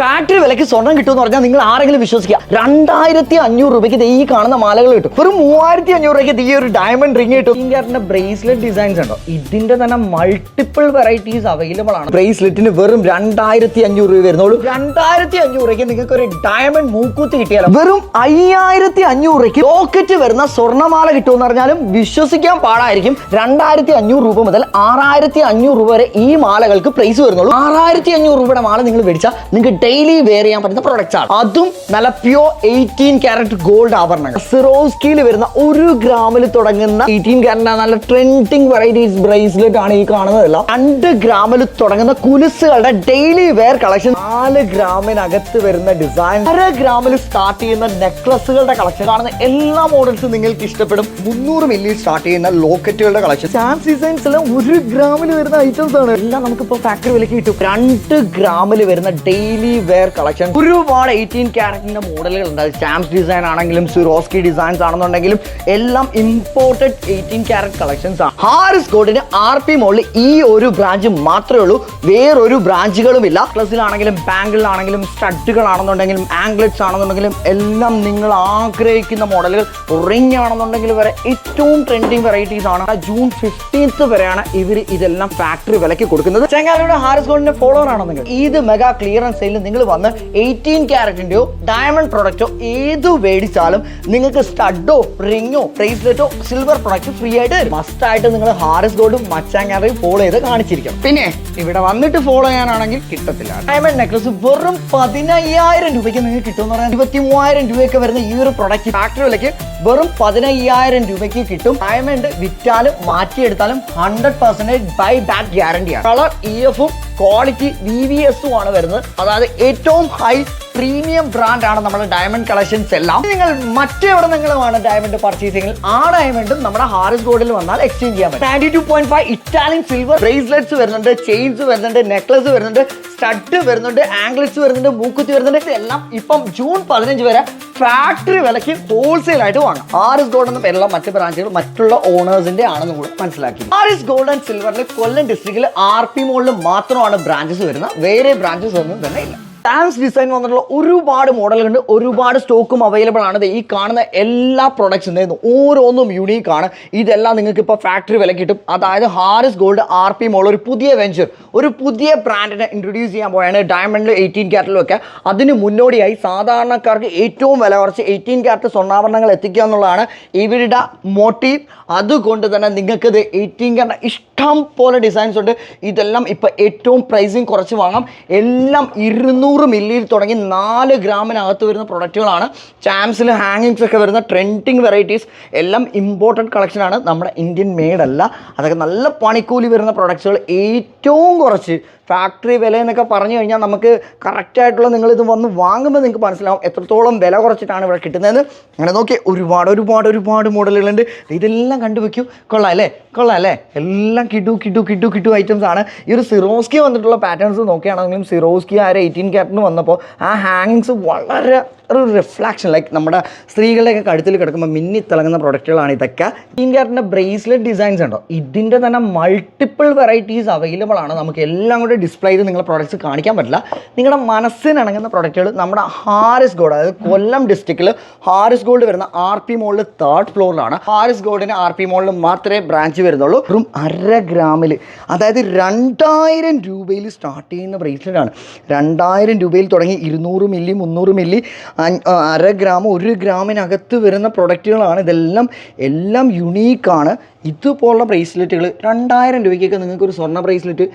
Factory വിലക്ക് സ്വർണം കിട്ടുമെന്ന് പറഞ്ഞാൽ നിങ്ങൾ ആരെങ്കിലും വിശ്വസിക്കുക. രണ്ടായിരത്തി അഞ്ഞൂറ് രൂപയ്ക്ക് ദേ ഈ കാണുന്ന മാലകൾ കിട്ടും. ഒരു മൂവായിരത്തി അഞ്ഞൂറ് രൂപയ്ക്ക് ഈ ഒരു ഡയമണ്ട് റിംഗ് കിട്ടും. ഇന്ത്യ ബ്രേസ്ലെറ്റ് ഡിസൈൻസ് ഉണ്ടോ? ഇതിന്റെ തന്നെ മൾട്ടിപ്പിൾ വെറൈറ്റീസ് അവൈലബിൾ ആണ്. ബ്രേസ്ലെറ്റിന് വെറും രണ്ടായിരത്തി അഞ്ഞൂറ് രൂപ വരുന്നുള്ളൂ. രണ്ടായിരത്തി അഞ്ഞൂറ് രൂപയ്ക്ക് നിങ്ങൾക്ക് ഒരു ഡയമണ്ട് മൂക്കൂത്ത് കിട്ടിയാലോ? വെറും അയ്യായിരത്തി അഞ്ഞൂറ് രൂപയ്ക്ക് പോക്കറ്റ് വരുന്ന സ്വർണമാല കിട്ടുമെന്ന് പറഞ്ഞാലും വിശ്വസിക്കാൻ പാടായിരിക്കും. രണ്ടായിരത്തി അഞ്ഞൂറ് രൂപ മുതൽ ആറായിരത്തി അഞ്ഞൂറ് രൂപ വരെ ഈ മാലകൾക്ക് പ്രൈസ് വരുന്നുള്ളൂ. ആറായിരത്തി അഞ്ഞൂറ് രൂപയുടെ മാല നിങ്ങൾ മേടിച്ചാൽ നിങ്ങൾക്ക് ഡെയിലി വെയർ ചെയ്യാൻ പറ്റുന്ന പ്രൊഡക്റ്റ് ആണ്. അതും നല്ല പ്യോ എയ്റ്റീൻ ക്യാരറ്റ് ഗോൾഡ് ആഭരണങ്ങൾ. സിറോസ്കിയിൽ വരുന്ന ഒരു ഗ്രാമിൽ തുടങ്ങുന്ന എയ്റ്റീൻ ക്യാരറ്റ് നല്ല ട്രെൻഡിങ് വെറൈറ്റീസ് ബ്രേസ്ലെറ്റ് ആണ് ഈ കാണുന്നതെല്ലാം. രണ്ട് ഗ്രാമിൽ തുടങ്ങുന്ന കുലിസുകളുടെ ഡെയിലി വെയർ കളക്ഷൻ നാല് ഗ്രാമിനകത്ത് വരുന്ന ഡിസൈൻ അര ഗ്രാമിൽ സ്റ്റാർട്ട് ചെയ്യുന്ന നെക്ലസുകളുടെ കളക്ഷൻ കാണുന്ന എല്ലാ മോഡൽസും നിങ്ങൾക്ക് ഇഷ്ടപ്പെടും. മുന്നൂറ് മില്ലി സ്റ്റാർട്ട് ചെയ്യുന്ന ലോക്കറ്റുകളുടെ കളക്ഷൻ സാംസ് ഡിസൈൻസ് എല്ലാം ഒരു ഗ്രാമിൽ വരുന്ന ഐറ്റംസ് ആണ്. എല്ലാം നമുക്കിപ്പോൾ ഫാക്ടറി വിലക്ക് കിട്ടും. രണ്ട് ഗ്രാമിൽ വരുന്ന ഡെയിലി വെയർ കളക്ഷൻ ഒരുപാട് എയ്റ്റീൻ ക്യാരറ്റിന്റെ മോഡലുകൾ ഉണ്ട് സ്റ്റാംസ് ഡിസൈൻ ആണെങ്കിലും സിറോസ്കി ഡിസൈൻസ് ആണെന്നുണ്ടെങ്കിലും എല്ലാം ഇമ്പോർട്ടഡ് എയ്റ്റീൻ ക്യാരറ്റ് കളക്ഷൻസ് ആണ്. ഹാരിസ് ഗോൾഡിന് ആർ പി മോളിൽ ഈ ഒരു ബ്രാഞ്ച് മാത്രമേ ഉള്ളൂ. വേറൊരു ബ്രാഞ്ചുകളും ഇല്ല ക്ലസിലാണെങ്കിലും ബാങ്കിലാണെങ്കിലും സ്റ്റഡുകളാണെന്നുണ്ടെങ്കിലും ആംഗ്ലറ്റ്സ് ആണെന്നുണ്ടെങ്കിലും എല്ലാം നിങ്ങൾ ആഗ്രഹിക്കുന്ന മോഡലുകൾ റിംഗ് ആണെന്നുണ്ടെങ്കിൽ വരെ ഏറ്റവും ട്രെൻഡിങ് വെറൈറ്റീസ് ആണ്. ജൂൺ ഫിഫ്റ്റീൻത്ത് വരെയാണ് ഇവർ ഇതെല്ലാം ഫാക്ടറി വിലക്ക് കൊടുക്കുന്നത്. ചെങ്ങാലയുടെ ഹാരിസ് ഗോൾഡിന്റെ ഫോളോവർ ആണെന്നുണ്ടെങ്കിൽ ഇത് മെഗാ ക്ലിയറൻസ് നിങ്ങൾ വന്ന് എയ്റ്റീൻ ക്യാരറ്റിന്റെയോ ഡയമണ്ട് പ്രൊഡക്റ്റോ ഏത് മേടിച്ചാലും നിങ്ങൾക്ക് സ്റ്റഡോ റിങ്ങോ ബ്രേസ്ലെറ്റോ സിൽവർ പ്രൊഡക്റ്റ് ഫ്രീ ആയിട്ട് മസ്റ്റ് ആയിട്ട് നിങ്ങൾ ഹാരിസ് ഗോൾഡും മച്ചാങ്ങാറയും ഫോളോ ചെയ്ത് കാണിച്ചിരിക്കും പിന്നെ ഇവിടെ വന്നിട്ട് ഫോളോ ചെയ്യാനാണെങ്കിൽ കിട്ടത്തില്ല. ഡയമണ്ട് നെക്ലസ് വെറും പതിനയ്യായിരം രൂപയ്ക്ക് നിങ്ങൾക്ക് കിട്ടുമെന്ന് പറഞ്ഞാൽ ഇരുപത്തി മൂവായിരം രൂപയൊക്കെ വരുന്ന ഈ ഒരു പ്രൊഡക്റ്റ് ഫാക്ടറി വിലയ്ക്ക് വെറും പതിനയ്യായിരം രൂപയ്ക്ക് കിട്ടും. ഡയമണ്ട് വിറ്റാലും മാറ്റിയെടുത്താലും ഹൺഡ്രഡ് പെർസെന്റേജ് ബൈ ബാക്ക് ഗ്യാരണ്ടിയാണ് കളർ ഇ എഫും ക്വാളിറ്റി വി വി എസും ആണ് വരുന്നത്. അതായത് ഏറ്റവും ഹൈ പ്രീമിയം ബ്രാൻഡ് ആണ് നമ്മുടെ ഡയമണ്ട് കളക്ഷൻസ് എല്ലാം. നിങ്ങൾ മറ്റെവിടെ നിങ്ങളുമാണ് ഡയമണ്ട് പർച്ചേസ് ചെയ്യുന്നത് ആ ഡയമണ്ടും നമ്മുടെ ഹാരിസ് ഗോൾഡിൽ വന്നാൽ എക്സ്ചേഞ്ച് ചെയ്യാൻ പറ്റും. Ninety two point five Italian silver bracelets വരുന്നുണ്ട് ചെയിൻസ് വരുന്നുണ്ട് നെക്ലസ് വരുന്നുണ്ട് സ്റ്റഡ് വരുന്നുണ്ട് ആംഗ്ലറ്റ്സ് വരുന്നുണ്ട് മൂക്കുത്തി വരുന്നുണ്ട്. ഇതെല്ലാം ഇപ്പം ജൂൺ പതിനഞ്ച് വരെ ഫാക്ടറി വിലയ്ക്ക് ഹോൾസെയിൽ ആയിട്ട് വാങ്ങാം. ആറിസ് ഗോൾഡ് എന്ന പേരുള്ള മറ്റ് ബ്രാഞ്ചുകൾ മറ്റുള്ള ഓണേഴ്സിന്റെ ആണെന്ന് കൂടെ മനസ്സിലാക്കി. ആറിസ് ഗോൾഡ് ആൻഡ് സിൽവറിൽ കൊല്ലം ഡിസ്ട്രിക്റ്റിൽ ആർ പി മോളിൽ മാത്രമാണ് ബ്രാഞ്ചസ് വരുന്നത്. വേറെ ബ്രാഞ്ചസ് ഒന്നും തന്നെ ഇല്ല. ടാൻസ് ഡിസൈൻ വന്നിട്ടുള്ള ഒരുപാട് മോഡലുകളുണ്ട് ഒരുപാട് സ്റ്റോക്കും അവൈലബിൾ ആണ്. ഈ കാണുന്ന എല്ലാ പ്രൊഡക്ട്സും ഓരോന്നും യുണീക്ക് ആണ്. ഇതെല്ലാം നിങ്ങൾക്ക് ഇപ്പോൾ ഫാക്ടറി വില കിട്ടും അതായത് Haris gold R P mall ഒരു പുതിയ വെഞ്ചർ ഒരു പുതിയ ബ്രാൻഡിനെ ഇൻട്രൊഡ്യൂസ് ചെയ്യാൻ പോയാണ് ഡയമണ്ടിലും എയ്റ്റീൻ ക്യാരറ്റിലും ഒക്കെ അതിന് മുന്നോടിയായി സാധാരണക്കാർക്ക് ഏറ്റവും വില കുറച്ച് എയ്റ്റീൻ ക്യാരറ്റ് സ്വർണാഭരണങ്ങൾ എത്തിക്കുക എന്നുള്ളതാണ് ഇവരുടെ മോട്ടീവ് അതുകൊണ്ട് തന്നെ നിങ്ങൾക്കിത് എയ്റ്റീൻ ക്യാരറ്റ് ഇഷ്ടം പോലെ ഡിസൈൻസ് ഉണ്ട്. ഇതെല്ലാം ഇപ്പോൾ ഏറ്റവും പ്രൈസിങ് കുറച്ച് വാങ്ങാം. എല്ലാം ഇരുന്നൂറ് മില്ലിയിൽ തുടങ്ങി നാല് ഗ്രാമിനകത്ത് വരുന്ന പ്രൊഡക്റ്റുകളാണ്. ചാംസിൽ ഹാങ്ങിങ്സ് ഒക്കെ വരുന്ന ട്രെൻഡിങ് വെറൈറ്റീസ് എല്ലാം ഇമ്പോർട്ടന്റ് കളക്ഷനാണ് നമ്മുടെ ഇന്ത്യൻ മെയ്ഡ് അല്ല. അതൊക്കെ നല്ല പണിക്കൂലി വരുന്ന പ്രൊഡക്ട്സുകൾ ഏറ്റവും കുറച്ച് ഫാക്ടറി വില എന്നൊക്കെ പറഞ്ഞു കഴിഞ്ഞാൽ നമുക്ക് കറക്റ്റായിട്ടുള്ള നിങ്ങളിത് വന്ന് വാങ്ങുമ്പോൾ നിങ്ങൾക്ക് മനസ്സിലാവും എത്രത്തോളം വില കുറച്ചിട്ടാണ് ഇവിടെ കിട്ടുന്നത് അങ്ങനെ നോക്കി ഒരുപാട് ഒരുപാട് ഒരുപാട് മോഡലുകളുണ്ട്. ഇതെല്ലാം കണ്ടുവെക്കൂ കൊള്ളാം അല്ലേ? കൊള്ളാം അല്ലേ? എല്ലാം കിട്ടു കിട്ടു കിട്ടു കിട്ടു ഐറ്റംസ് ആണ്. ഈ ഒരു സിറോസ്കി വന്നിട്ടുള്ള പാറ്റേൺസ് നോക്കുകയാണെങ്കിലും സിറോസ്കി ആ ഒരു എയ്റ്റീൻ ക്യാരറ്റിന് വന്നപ്പോൾ ആ ഹാങ്ങിങ്സ് വളരെ ഒരു റിഫ്ലാക്ഷൻ ലൈക്ക് നമ്മുടെ സ്ത്രീകളുടെയൊക്കെ കഴുത്തിൽ കിടക്കുമ്പോൾ മിന്നി തിളങ്ങുന്ന പ്രൊഡക്റ്റുകളാണ് ഇതൊക്കെ. ടീം ക്യാരറ്റിന്റെ ബ്രേസ്ലെറ്റ് ഡിസൈൻസ് ഉണ്ടോ? ഇതിന്റെ തന്നെ മൾട്ടിപ്പിൾ വെറൈറ്റീസ് അവൈലബിൾ ആണ്. നമുക്ക് എല്ലാം കൂടെ ഡിസ്പ്ലേ ചെയ്ത് നിങ്ങളെ പ്രോഡക്റ്റ്സ് കാണിക്കാൻ പറ്റില്ല. നിങ്ങളുടെ മനസ്സിനിണങ്ങുന്ന പ്രൊഡക്റ്റുകൾ നമ്മുടെ ഹാരിസ് ഗോൾഡ് അതായത് കൊല്ലം ഡിസ്ട്രിക്റ്റിൽ ഹാരിസ് ഗോൾഡ് വരുന്ന ആർ പി മോളിൽ തേർഡ് ഫ്ലോറിലാണ് ഹാരിസ് ഗോൾഡിന് ആർ പി മോളിൽ മാത്രമേ ബ്രാഞ്ച് വരുന്നുള്ളൂ. വെറും അര ഗ്രാമിൽ അതായത് രണ്ടായിരം രൂപയിൽ സ്റ്റാർട്ട് ചെയ്യുന്ന ബ്രേസ്ലെറ്റ് ആണ്. രണ്ടായിരം രൂപയിൽ തുടങ്ങി ഇരുന്നൂറ് മില്ലി മുന്നൂറ് മില്ലി അര ഗ്രാം ഒരു ഗ്രാമിനകത്ത് വരുന്ന പ്രൊഡക്റ്റുകളാണ്. ഇതെല്ലാം എല്ലാം യുണീക്കാണ്. ഇതുപോലുള്ള ബ്രേസ്ലെറ്റുകൾ രണ്ടായിരം രൂപയ്ക്കൊക്കെ നിങ്ങൾക്കൊരു സ്വർണ ബ്രേസ്ലെറ്റ്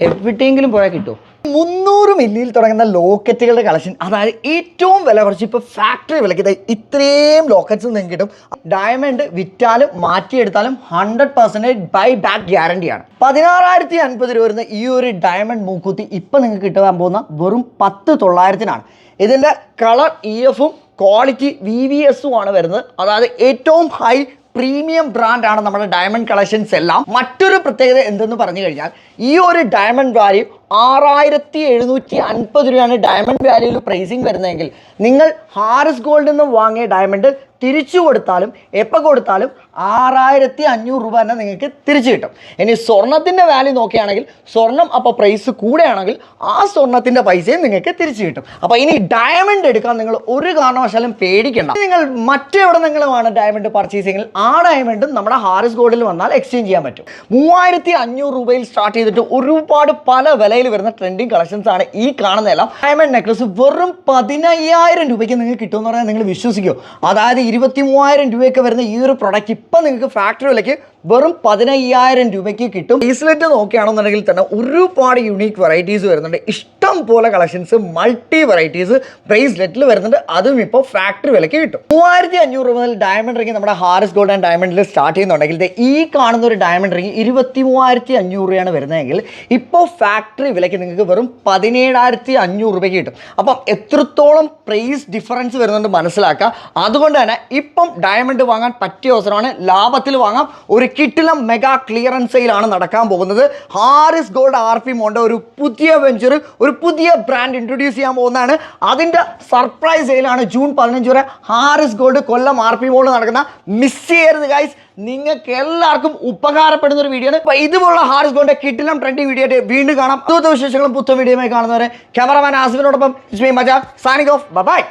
എവിടെയെങ്കിലും പോയാൽ കിട്ടുമോ മുന്നൂറ് മില്ലിയിൽ തുടങ്ങുന്ന ലോക്കറ്റുകളുടെ കളക്ഷൻ. അതായത് ഏറ്റവും വില കുറച്ച് ഇപ്പോൾ ഫാക്ടറി വിലയ്ക്ക് ഇത്രയും ലോക്കറ്റ്സ് നിങ്ങൾക്ക് കിട്ടും. ഡയമണ്ട് വിറ്റാലും മാറ്റിയെടുത്താലും ഹൺഡ്രഡ് പെർസെന്റേജ് ബൈ ബാക്ക് ഗ്യാരണ്ടിയാണ് പതിനാറായിരത്തി അൻപത് രൂപ വരുന്ന ഈ ഒരു ഡയമണ്ട് മൂക്കുത്തി ഇപ്പം നിങ്ങൾക്ക് കിട്ടാൻ പോകുന്ന വെറും പത്ത് തൊള്ളായിരത്തിനാണ് ഇതിന്റെ കളർ ഇ എഫും ക്വാളിറ്റി വി വി എസും ആണ് വരുന്നത്. അതായത് ഏറ്റവും ഹൈ പ്രീമിയം ബ്രാൻഡാണ് നമ്മുടെ ഡയമണ്ട് കളക്ഷൻസ് എല്ലാം. മറ്റൊരു പ്രത്യേകത എന്തെന്ന് പറഞ്ഞു കഴിഞ്ഞാൽ ഈ ഒരു ഡയമണ്ട് വാല്യൂ ആറായിരത്തി എഴുന്നൂറ്റി അൻപത് രൂപയാണ് ഡയമണ്ട് വാല്യൂയിൽ പ്രൈസിങ് വരുന്നതെങ്കിൽ നിങ്ങൾ ഹാരിസ് ഗോൾഡിൽ നിന്ന് വാങ്ങിയ ഡയമണ്ട് തിരിച്ചു കൊടുത്താലും എപ്പോൾ കൊടുത്താലും ആറായിരത്തി അഞ്ഞൂറ് രൂപ തന്നെ നിങ്ങൾക്ക് തിരിച്ചു കിട്ടും. ഇനി സ്വർണത്തിന്റെ വാല്യൂ നോക്കുകയാണെങ്കിൽ സ്വർണം അപ്പോൾ പ്രൈസ് കൂടെയാണെങ്കിൽ ആ സ്വർണത്തിന്റെ പൈസയും നിങ്ങൾക്ക് തിരിച്ചു കിട്ടും. അപ്പോൾ ഇനി ഡയമണ്ട് എടുക്കാൻ നിങ്ങൾ ഒരു കാരണവശാലും പേടിക്കണ്ട. നിങ്ങൾ മറ്റെവിടെ നിങ്ങളുമാണ് ഡയമണ്ട് പർച്ചേസ് ചെയ്യുന്നത്? ആ ഡയമണ്ടും നമ്മുടെ ഹാരിസ് ഗോൾഡിൽ വന്നാൽ എക്സ്ചേഞ്ച് ചെയ്യാൻ പറ്റും. മൂവായിരത്തി അഞ്ഞൂറ് രൂപയിൽ സ്റ്റാർട്ട് ചെയ്തിട്ട് ഒരുപാട് പല വിലയിൽ വരുന്ന ട്രെൻഡിങ് കളക്ഷൻസ് ആണ് ഈ കാണുന്നതെല്ലാം ഡയമണ്ട് നെക്ലസ് വെറും പതിനയ്യായിരം രൂപയ്ക്ക് നിങ്ങൾക്ക് കിട്ടുമെന്ന് പറഞ്ഞാൽ നിങ്ങൾ വിശ്വസിക്കുമോ അതായത് ഇരുപത്തി മൂവായിരം രൂപയൊക്കെ വരുന്ന ഈ ഒരു പ്രൊഡക്റ്റ് ഇപ്പം നിങ്ങൾക്ക് ഫാക്ടറി വിലയ്ക്ക് വെറും പതിനയ്യായിരം രൂപയ്ക്ക് കിട്ടും. ഈസ്ലെറ്റ് നോക്കുകയാണെന്നുണ്ടെങ്കിൽ തന്നെ ഒരുപാട് യുണീക്ക് വെറൈറ്റീസ് വരുന്നുണ്ട്. ഇഷ്ടം പോലെ കളക്ഷൻസ് മൾട്ടി വെറൈറ്റീസ് ബ്രേസ്ലെറ്റിൽ വരുന്നുണ്ട്. അതും ഇപ്പോൾ ഫാക്ടറി വിലയ്ക്ക് കിട്ടും. മൂവായിരത്തി അഞ്ഞൂറ് രൂപ മുതൽ ഡയമണ്ട് റിംഗ് നമ്മുടെ ഹാരിസ് ഗോൾഡ് ആൻഡ് ഡയമണ്ടിൽ സ്റ്റാർട്ട് ചെയ്യുന്നുണ്ടെങ്കിൽ ഈ കാണുന്ന ഒരു ഡയമണ്ട് റിംഗ് ഇരുപത്തി മൂവായിരത്തി അഞ്ഞൂറ് രൂപയാണ് വരുന്നതെങ്കിൽ ഇപ്പോൾ ഫാക്ടറി വിലയ്ക്ക് നിങ്ങൾക്ക് വെറും പതിനേഴായിരത്തി അഞ്ഞൂറ് രൂപയ്ക്ക് കിട്ടും. അപ്പം എത്രത്തോളം പ്രൈസ് ഡിഫറൻസ് വരുന്നുണ്ട് മനസ്സിലാക്കുക. അതുകൊണ്ട് തന്നെ ഇപ്പം ഡയമണ്ട് വാങ്ങാൻ പറ്റിയ അവസരമാണ് ലാഭത്തിൽ വാങ്ങാം. ഒരു കിട്ടിലം മെഗാ ക്ലിയറൻസ് സെയിലാണ് നടക്കാൻ പോകുന്നത്. ഹാരിസ് ഗോൾഡ് ആർ പി മോണ്ട ഒരു പുതിയ വെഞ്ചർ ഒരു പുതിയ ബ്രാൻഡ് ഇൻട്രൊഡ്യൂസ് ചെയ്യാൻ പോകുന്നതാണ്. അതിന്റെ സർപ്രൈസ് സെയിലാണ് ജൂൺ പതിനഞ്ച് വരെ Haris gold Kollam R P മോളിൽ നടക്കുന്ന മിസ് ചെയ്യരുത് ഗൈസ് നിങ്ങൾക്ക് എല്ലാവർക്കും ഉപകാരപ്പെടുന്ന ഒരു വീഡിയോ ആണ് ഇതുപോലുള്ള ഹാരിസ് ഗോൾഡിന്റെ കിട്ടിലും ട്രെൻഡിങ് വീഡിയോ വീണ്ടും കാണാം. പുതുത്ത വിശേഷങ്ങളും പുത്തൻ വീഡിയോയുമായി കാണുന്നവരെ ക്യാമറമാൻ ആസിഫിനോടൊപ്പം മജാ സാനിക് ഓഫ് ബൈ